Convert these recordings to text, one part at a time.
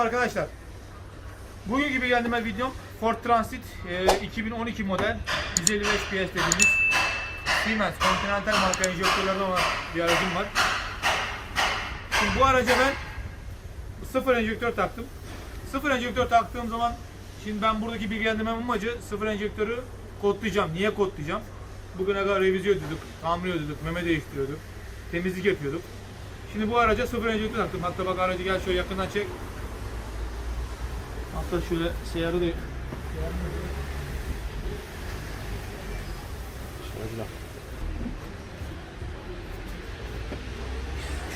arkadaşlar. Bugün gibi geldiğime videom Ford Transit e, 2012 model 155 PS dediğimiz Siemens Continental marka enjektörlerden olan bir aracım var. Şimdi bu araca ben sıfır enjektör taktım. Sıfır enjektör taktığım zaman şimdi ben buradaki bilgilendirmem amacı sıfır enjektörü kodlayacağım. Niye kodlayacağım? Bugüne kadar revizyon ediyorduk, tamir ediyorduk, meme değiştiriyorduk, temizlik yapıyorduk. Şimdi bu araca sıfır enjektör taktım. Hatta bak aracı gel şöyle yakından çek. Hatta şöyle seyarı da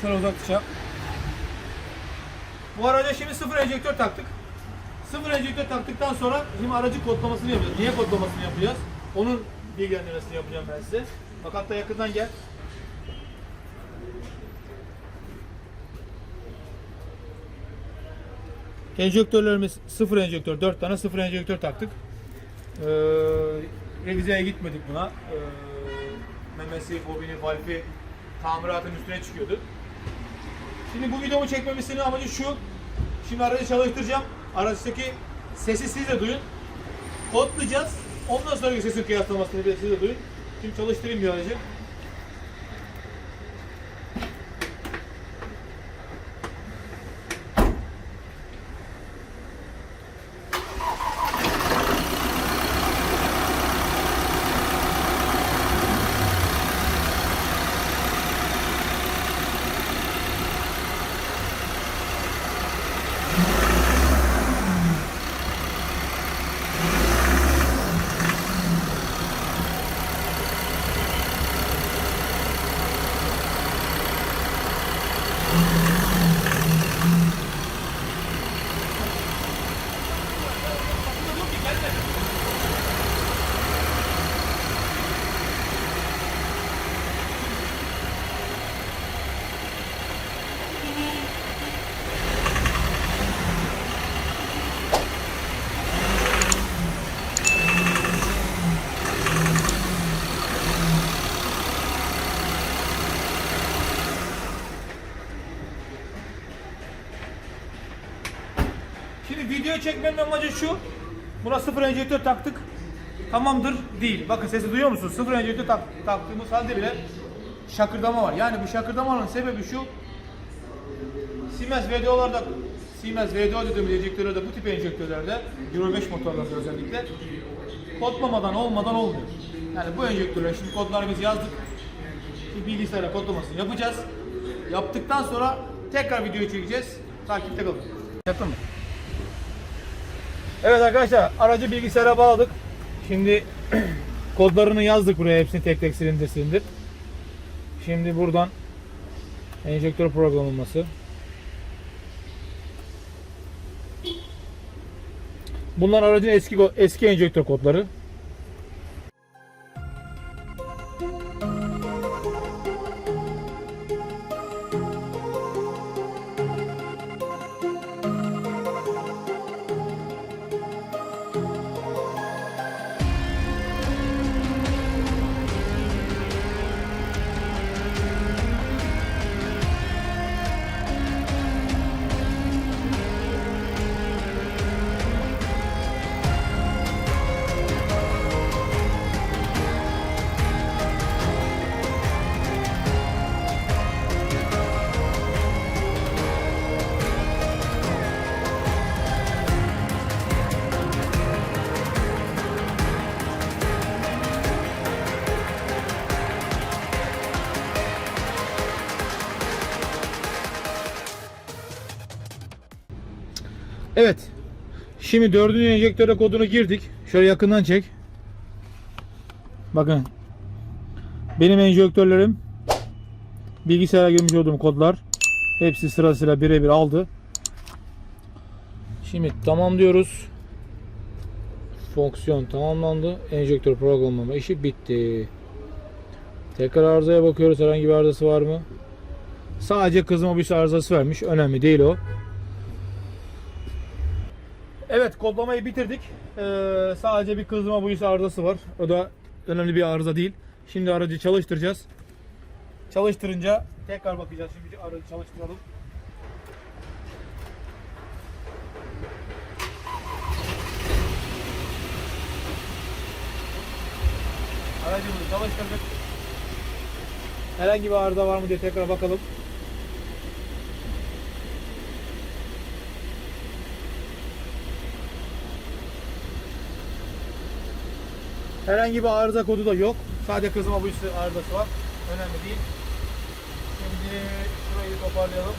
Şöyle uzak tutacağım. Bu araca şimdi sıfır enjektör taktık. Sıfır enjektör taktıktan sonra şimdi aracı kodlamasını yapacağız. Niye kodlamasını yapacağız? Onun bilgilendirmesini yapacağım ben size. Bak hatta yakından gel. Enjektörlerimiz sıfır enjektör, 4 tane sıfır enjektör taktık. Ee, revizeye gitmedik buna. Ee, memesi, bobini, valfi tamiratın üstüne çıkıyordu. Şimdi bu videomu çekmemesinin amacı şu. Şimdi aracı çalıştıracağım. Araçtaki sesi siz de duyun. Kodlayacağız. Ondan sonraki sesin kıyaslamasını bir de siz de duyun. Şimdi çalıştırayım bir aracı. Şimdi video çekmenin amacı şu. Buna sıfır enjektör taktık. Tamamdır değil. Bakın sesi duyuyor musunuz? Sıfır enjektör tak, taktığımız halde bile şakırdama var. Yani bu şakırdamanın sebebi şu. Siemens VDO'larda Siemens VDO dediğimiz enjektörlerde bu tip enjektörlerde Euro 5 motorlarda özellikle kodlamadan olmadan olmuyor. Yani bu enjektörler şimdi kodları biz yazdık. Bilgisayara kodlamasını yapacağız. Yaptıktan sonra tekrar videoyu çekeceğiz. Takipte kalın. Yaptın mı? Evet arkadaşlar aracı bilgisayara bağladık. Şimdi kodlarını yazdık buraya hepsini tek tek silindir silindir. Şimdi buradan enjektör programlaması. Bunlar aracın eski eski enjektör kodları. Evet. Şimdi dördüncü enjektöre kodunu girdik. Şöyle yakından çek. Bakın. Benim enjektörlerim bilgisayara girmiş olduğum kodlar hepsi sırasıyla birebir aldı. Şimdi tamam diyoruz. Fonksiyon tamamlandı. Enjektör programlama işi bitti. Tekrar arızaya bakıyoruz. Herhangi bir arızası var mı? Sadece kızma bir arızası vermiş. Önemli değil o. Evet kodlamayı bitirdik. Ee, sadece bir kızma buyusu arızası var. O da önemli bir arıza değil. Şimdi aracı çalıştıracağız. Çalıştırınca tekrar bakacağız. Şimdi aracı çalıştıralım. Aracımızı çalıştırdık. Herhangi bir arıza var mı diye tekrar bakalım. Herhangi bir arıza kodu da yok. Sadece kızma bu arızası var. Önemli değil. Şimdi şurayı toparlayalım.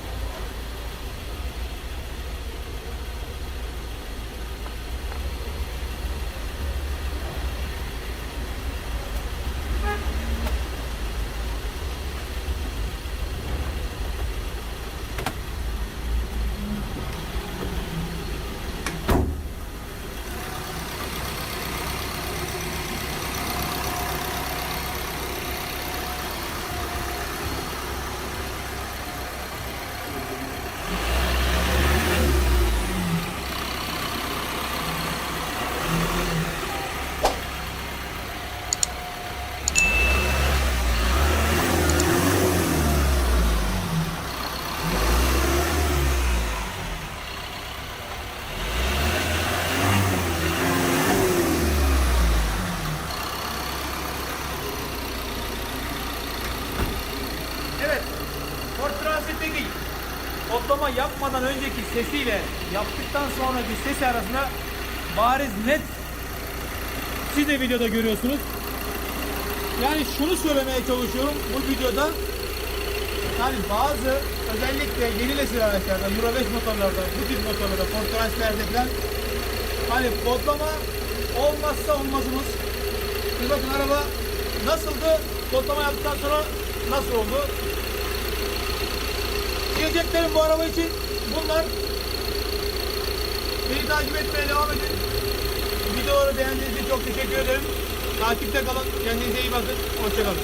Evet. Ford Transit'teki kodlama yapmadan önceki sesiyle yaptıktan sonraki sesi arasında bariz net siz de videoda görüyorsunuz. Yani şunu söylemeye çalışıyorum bu videoda yani bazı özellikle yeni nesil araçlarda Euro 5 motorlarda, bu tip motorlarda, Ford Transit'lerde falan hani kodlama olmazsa olmazımız. Bir bakın araba nasıldı? Kodlama yaptıktan sonra nasıl oldu? Diyeceklerim bu araba için bunlar. Beni takip etmeye devam edin. Videoları beğendiğiniz için çok teşekkür ederim. Takipte kalın. Kendinize iyi bakın. Hoşçakalın.